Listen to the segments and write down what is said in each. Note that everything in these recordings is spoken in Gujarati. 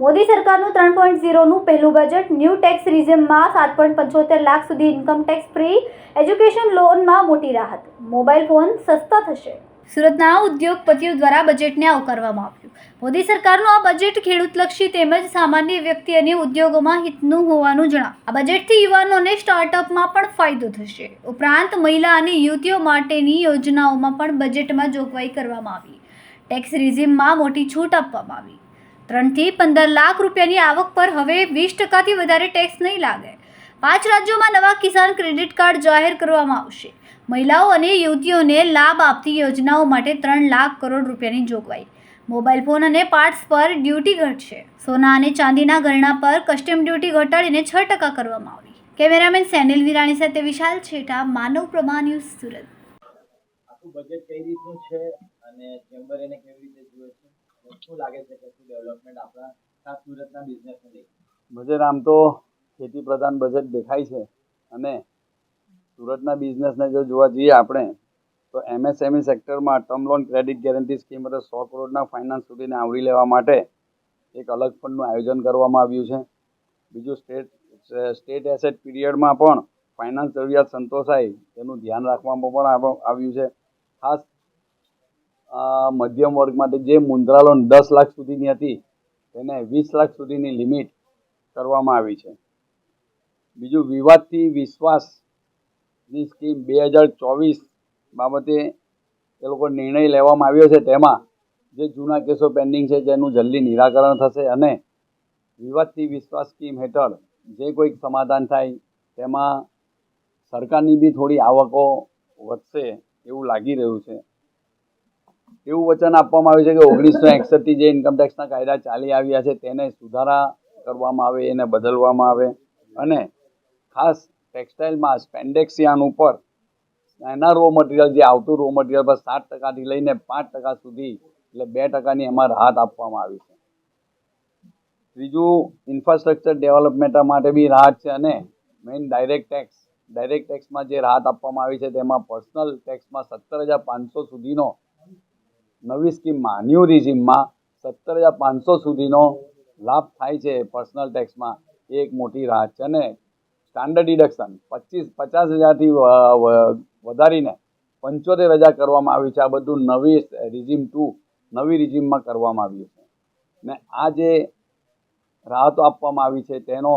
મોદી સરકારનું ત્રણ પોઈન્ટ ઝીરોનું પહેલું બજેટ ન્યૂ ટેક્સ રિઝમમાં સાત પોઈન્ટ પંચોતેર લાખ સુધી ઇન્કમ ટેક્સ ફ્રી એજ્યુકેશન લોનમાં મોટી રાહત. મોબાઈલ ફોન સસ્તા થશે. સુરતના ઉદ્યોગપતિઓ દ્વારા બજેટને આવકારવામાં આવ્યું. મોદી સરકારનું આ બજેટ ખેડૂતલક્ષી તેમજ સામાન્ય વ્યક્તિ અને ઉદ્યોગોમાં હિતનું હોવાનું જણાવ્યું. આ બજેટથી યુવાનોને સ્ટાર્ટઅપમાં પણ ફાયદો થશે. ઉપરાંત મહિલા અને યુવતીઓ માટેની યોજનાઓમાં પણ બજેટમાં જોગવાઈ કરવામાં આવી. ટેક્સ રિઝિમમાં મોટી છૂટ આપવામાં આવી. ત્રણથી પંદર લાખ રૂપિયાની આવક પર હવે વીસ ટકાથી વધારે ટેક્સ નહીં લાગે. પાંચ રાજ્યોમાં નવા કિસાન ક્રેડિટ કાર્ડ જાહેર કરવામાં આવશે. મહિલાઓ અને યુવતીઓને લાભ આપતી યોજનાઓ માટે ત્રણ લાખ કરોડ રૂપિયાની જોગવાઈ. મોબાઈલ ફોન અને પાર્ટ્સ પર ડ્યુટી ઘટશે સોના અને ચાંદીના ગરણા પર કસ્ટમ ડ્યુટી ઘટાડીને છ ટકા કરવામાં આવી. કેમેરામેન સેનિલ વિરાણી સાથે વિશાલ છેટા માનવ પ્રભા ન્યૂઝ સુરત. બજેટ કઈ રીતનું છે અને ચેમ્બર એને કેવી રીતે જુએ છે? શું લાગે છે કે શું ડેવલપમેન્ટ આપણા ખાસ સુરતના બિઝનેસને લઈને બજેટ આમ તો ખેતી પ્રધાન બજેટ દેખાય છે અને સુરતના બિઝનેસને જો જોવા જઈએ આપણે, તો એમએસએમઈ સેક્ટરમાં term loan credit guarantee scheme એટલે સો કરોડના ફાઇનાન્સ સુધીને આવરી લેવા માટે એક અલગ ફંડનું આયોજન કરવામાં આવ્યું છે. બીજું સ્ટેટ સ્ટેટ એસેટ પીરિયડમાં પણ ફાઇનાન્સ જરૂરિયાત સંતોષાય તેનું ધ્યાન રાખવામાં પણ આવ્યું છે. ખાસ મધ્યમ વર્ગ માટે જે મુદ્રા લોન દસ લાખ સુધીની હતી, તેને વીસ લાખ સુધીની લિમિટ કરવામાં આવી છે. બીજું વિવાદથી વિશ્વાસની સ્કીમ બે હજાર ચોવીસ બાબતે એ લોકો નિર્ણય લેવામાં આવ્યો છે. તેમાં જે જૂના કેસો પેન્ડિંગ છે, જેનું જલ્દી નિરાકરણ થશે અને વિવાદથી વિશ્વાસ સ્કીમ હેઠળ જે કોઈક સમાધાન થાય, તેમાં સરકારની બી થોડી આવકો વધશે એવું લાગી રહ્યું છે. એવું વચન આપવામાં આવ્યું છે કે ઓગણીસો એકસઠથી જે ઇન્કમટેક્સના કાયદા ચાલી આવ્યા છે, તેને સુધારા કરવામાં આવે, એને બદલવામાં આવે અને ખાસ ટેક્સટાઇલમાં સ્પેન્ડેક્સિયાન ઉપર એના રો મટીરિયલ જે આવતું રો મટીરિયલ પર સાત ટકાથી લઈને પાંચ ટકા સુધી, એટલે બે ટકાની એમાં રાહત આપવામાં આવી છે. ત્રીજું ઇન્ફ્રાસ્ટ્રક્ચર ડેવલપમેન્ટ માટે બી રાહત છે અને મેઇન ડાયરેક્ટ ટેક્સ ડાયરેક્ટ ટેક્સમાં જે રાહત આપવામાં આવી છે તેમાં પર્સનલ ટેક્સમાં સત્તર હજાર પાંચસો સુધીનો નવી સ્કીમમાં ન્યૂ રિઝિમમાં સત્તર હજાર પાંચસો સુધીનો લાભ થાય છે પર્સનલ ટેક્સમાં એ એક મોટી રાહત છે અને સ્ટાન્ડર્ડ ડિડક્શન પચીસ, પચાસ હજારથી વધારીને પંચોતેર હજાર કરવામાં આવ્યું છે. આ બધું નવી રિઝિમ ટુ નવી રિઝિમમાં કરવામાં આવ્યું છે. ને આ જે રાહતો આપવામાં આવી છે, તેનો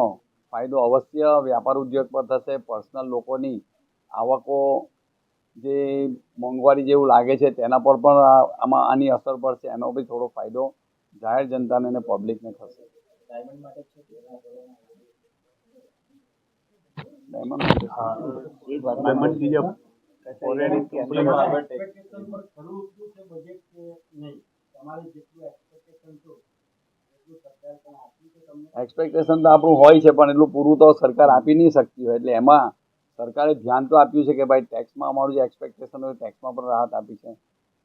ફાયદો અવશ્ય વ્યાપાર ઉદ્યોગ પર થશે. પર્સનલ લોકોની આવકો જે મોંઘવારી જેવું લાગે છે, તેના પર પણ આમાં આની અસર પડશે. એનો બી થોડો ફાયદો જાહેર જનતાને અને પબ્લિકને થશે. ડાયમંડ માટે સરકાર પણ આપ્યું છે તમને? એક્સપેક્ટેશન તો આપણું હોય છે પણ એટલું પૂરું તો સરકાર આપી નહીં શકતી હોય. એટલે એમાં સરકારે ધ્યાન તો આપ્યું છે કે ભાઈ ટેક્સમાં અમારું જે એક્સપેક્ટેશન હોય ટેક્સમાં પણ રાહત આપી છે.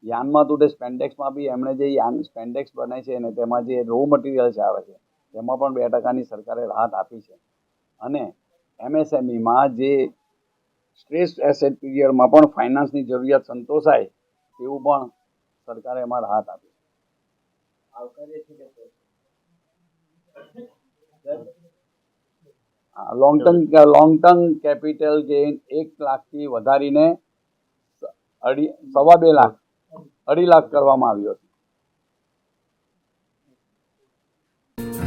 યાનમાં તો તે સ્પેન્ડેક્સમાં બી એમણે જે યાન સ્પેન્ડેક્સ બનાવી છે અને તેમાં જે રો મટીરિયલ્સ આવે છે તેમાં પણ બે ટકાની સરકારે રાહત આપી છે. અને એમએસએમઈમાં જે સ્ટ્રેસ એસેટ પીરિયડમાં પણ ફાઇનાન્સની જરૂરિયાત સંતોષાય તેવું પણ સરકારે એમાં રાહત આપી આવકારીએ છીએ long term long term capital gain એક લાખથી વધારીને અઢી સવા બે લાખ અઢી લાખ કરવામાં આવ્યો છે.